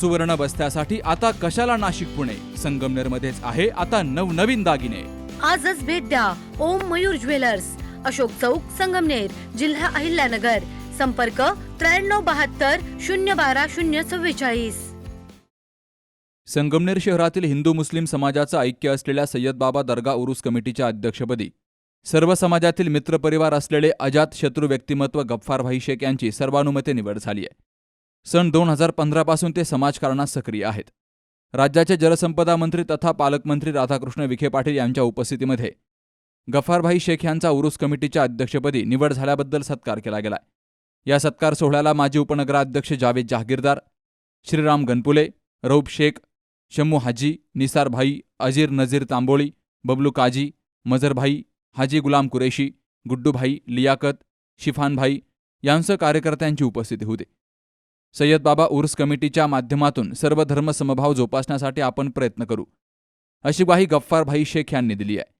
सुवर्ण बस्त्यासाठी आता कशाला नाशिक पुणे? संगमनेर मध्येच आहे आता नवनवीन दागिने. आजच भेट द्या ओम मयूर ज्वेलर्स. अशोक चौक संगमनेर जिल्हा अहिल्यानगर. संपर्क त्र्याण्णव बहात्तर शून्य बारा शून्य चव्वेचाळीस. संगमनेर शहरातील हिंदू मुस्लिम समाजाचं ऐक्य असलेल्या सय्यद बाबा दर्गा उरुस कमिटीच्या अध्यक्षपदी. सर्व समाजातील मित्रपरिवार असलेले अजात शत्रू व्यक्तिमत्व गफ्फारभाई शेख यांची सर्वानुमते निवड झाली आहे. सन दोन हजार पंधरापासून ते समाजकारणात सक्रिय आहेत. राज्याचे जलसंपदा मंत्री तथा पालकमंत्री राधाकृष्ण विखे पाटील यांच्या उपस्थितीमध्ये गफारभाई शेख यांचा उरुस कमिटीच्या अध्यक्षपदी निवड झाल्याबद्दल सत्कार केला गेलाय. या सत्कार सोहळ्याला माजी उपनगराध्यक्ष जावेद जहागीरदार श्रीराम गणपुले रौब शेख शम्मू हाजी निसार भाई अजीर नजीर तांबोळी बबलू काजी मजरभाई हाजी गुलाम कुरेशी गुड्डूभाई लियाकत शिफानभाई यांसह कार्यकर्त्यांची उपस्थिती होती. सय्यद बाबा उर्स कमिटीच्या माध्यमातून सर्व धर्म समभाव जोपासण्यासाठी आपण प्रयत्न करू. अशी ग्वाही गफ्फारभाई शेख यांनी दिली आहे.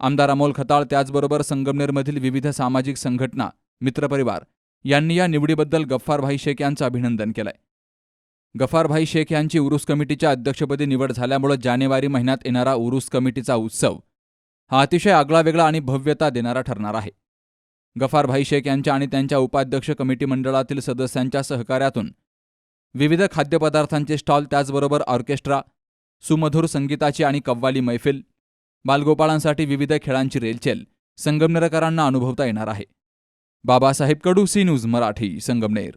आमदार अमोल खताळ त्याचबरोबर संगमनेरमधील विविध सामाजिक संघटना मित्रपरिवार यांनी या निवडीबद्दल गफ्फारभाई शेख यांचं अभिनंदन केलंय. गफारभाई शेख यांची उरुस कमिटीच्या अध्यक्षपदी निवड झाल्यामुळे जानेवारी महिन्यात येणारा उरुस कमिटीचा उत्सव हा अतिशय आगळावेगळा आणि भव्यता देणारा ठरणार आहे. गफारभाई शेख यांच्या आणि त्यांच्या उपाध्यक्ष कमिटी मंडळातील सदस्यांच्या सहकार्यातून विविध खाद्यपदार्थांचे स्टॉल त्याचबरोबर ऑर्केस्ट्रा सुमधुर संगीताची आणि कव्वाली मैफिल बालगोपाळांसाठी विविध खेळांची रेलचेल संगमनेरकरांना अनुभवता येणार आहे. Babasaheb Kadu C News Marathi Sangamner.